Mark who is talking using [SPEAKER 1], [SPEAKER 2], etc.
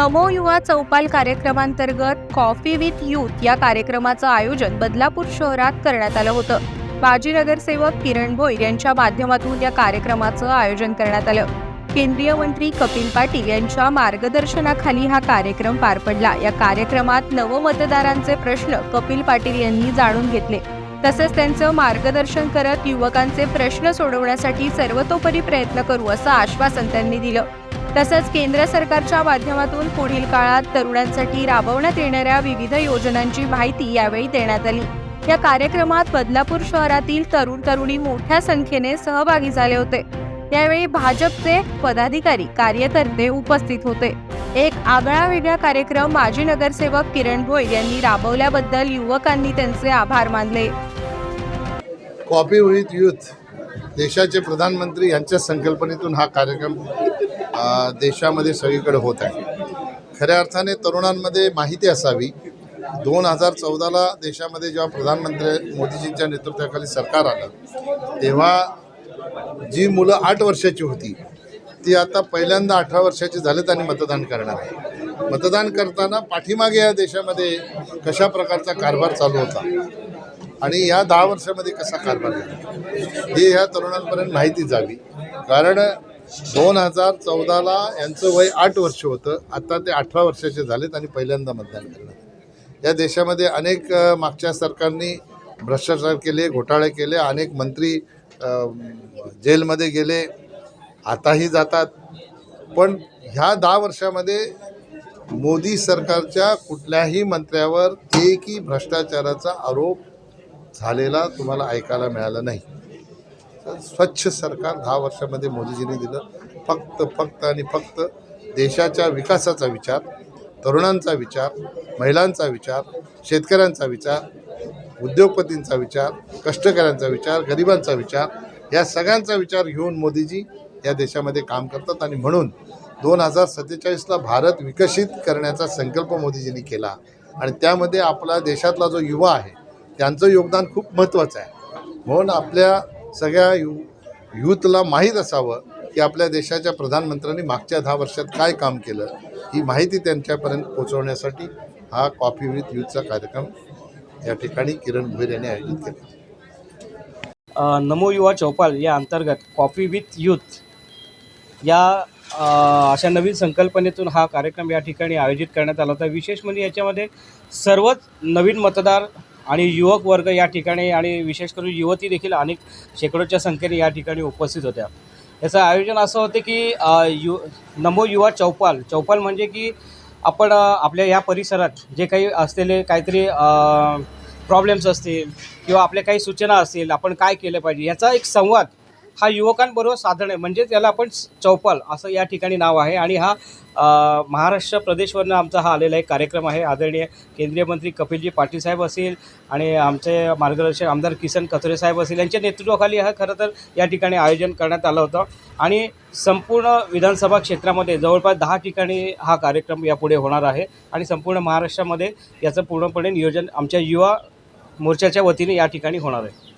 [SPEAKER 1] नमो युवा चौपाल कार्यक्रमांतर्गत coffee with youth या कार्यक्रमाचं आयोजन बदलापूर शहरात करण्यात आलं होतं. माजी नगरसेवक किरण भोईर यांच्या माध्यमातून या कार्यक्रमाचं आयोजन करण्यात आलं. केंद्रीय मंत्री कपिल पाटील यांच्या मार्गदर्शनाखाली हा कार्यक्रम पार पडला. या कार्यक्रमात नवमतदारांचे प्रश्न कपिल पाटील यांनी जाणून घेतले. तसेच त्यांचं मार्गदर्शन करत युवकांचे प्रश्न सोडवण्यासाठी सर्वतोपरी प्रयत्न करू असं आश्वासन त्यांनी दिलं. तसंच केंद्र सरकारच्या माध्यमातून पुढील काळात तरुणांसाठी राबवण्यात येणाऱ्या विविध योजनांची माहिती यावेळी देण्यात आली. या कार्यक्रमात बदलापूर शहरातील तरुण तरुणी मोठ्या संख्येने सहभागी झाले होते. यावेळी भाजपचे पदाधिकारी कार्यकर्ते उपस्थित होते. एक आगळा वेगळा कार्यक्रम माजी नगरसेवक किरण भोईर यांनी राबवल्याबद्दल युवकांनी त्यांचे आभार मानले.
[SPEAKER 2] कॉपी विथ यूथ देशाचे प्रधानमंत्री यांच्या संकल्पनेतून हा कार्यक्रम देशामध्ये सगळीकडे होत आहे. खऱ्या अर्थाने तरुणांमध्ये माहिती असावी. दोन हजार चौदाला देशामध्ये जेव्हा प्रधानमंत्री मोदीजींच्या नेतृत्वाखाली सरकार आलं तेव्हा जी मुलं आठ वर्षाची होती ती आता पहिल्यांदा अठरा वर्षाची झालेत आणि मतदान करणार आहे मतदान करताना पाठीमागे या देशामध्ये कशा प्रकारचा कारभार चालू होता आणि या दहा वर्षामध्ये कसा कारभार झाला हे ह्या तरुणांपर्यंत माहिती जावी. कारण दोन हजार चौदाला यांचं वय आठ वर्ष होतं. आता ते अठरा वर्षाचे झालेत आणि पहिल्यांदा मतदान करणार या देशामध्ये अनेक मागच्या सरकारनी भ्रष्टाचार केले घोटाळे केले अनेक मंत्री जेलमध्ये गेले आताही जातात. पण ह्या दहा वर्षामध्ये मोदी सरकारच्या कुठल्याही मंत्र्यावर एकही भ्रष्टाचाराचा आरोप झालेला तुम्हाला ऐकायला मिळाला नाही. स्वच्छ सरकार दहा वर्षामध्ये मोदीजींनी दिलं. फक्त फक्त आणि फक्त देशाच्या विकासाचा विचार तरुणांचा विचार महिलांचा विचार शेतकऱ्यांचा विचार उद्योगपतींचा विचार कष्टकऱ्यांचा विचार गरिबांचा विचार या सगळ्यांचा विचार घेऊन मोदीजी या देशामध्ये काम करतात आणि म्हणून दोन हजार सत्तेचाळीसला भारत विकसित करण्याचा संकल्प मोदीजींनी केला. आणि त्यामध्ये आपला देशातला जो युवा आहे त्यांचं योगदान खूप महत्त्वाचं आहे. म्हणून आपल्या सगळ्या यु यूथला माहीत असावं की आपल्या देशाच्या प्रधानमंत्र्यांनी मागच्या दहा वर्षात काय काम केलं ही माहिती त्यांच्यापर्यंत पोहोचवण्यासाठी हा कॉफी विथ यूथचा कार्यक्रम या ठिकाणी किरण भोईर यांनी आयोजित केला.
[SPEAKER 3] नमो युवा चौपाल या अंतर्गत कॉफी विथ यूथ या अशा नवीन संकल्पनेतून हा कार्यक्रम या ठिकाणी आयोजित करण्यात आला होता. विशेष म्हणजे याच्यामध्ये सर्वच नवीन मतदार आणि युवक वर्ग या ठिकाणी आणि विशेष करून युवती देखील अनेक शेकडोच्या संख्येने या ठिकाणी उपस्थित होत्या. याचं आयोजन असं होतं की यु नमो युवा चौपाल. चौपाल म्हणजे की आपण आपल्या या परिसरात जे काही असलेले काहीतरी प्रॉब्लेम्स असतील किंवा आपल्या काही सूचना असतील आपण काय केलं पाहिजे याचा एक संवाद हा युवकांबरोबर साधन आहे म्हणजेच याला आपण चौपाल असं या ठिकाणी नाव आहे. आणि हा महाराष्ट्र प्रदेशवरनं आमचा हा आलेला एक कार्यक्रम आहे. आदरणीय केंद्रीय मंत्री कपिलजी पाटील साहेब असतील आणि आमचे मार्गदर्शक आमदार किसन कथोरे साहेब असतील यांच्या नेतृत्वाखाली हा खरं तर या ठिकाणी आयोजन करण्यात आलं होतं. आणि संपूर्ण विधानसभा क्षेत्रामध्ये जवळपास दहा ठिकाणी हा कार्यक्रम यापुढे होणार आहे. आणि संपूर्ण महाराष्ट्रामध्ये याचं पूर्णपणे नियोजन आमच्या युवा मोर्चाच्या वतीने या ठिकाणी होणार आहे.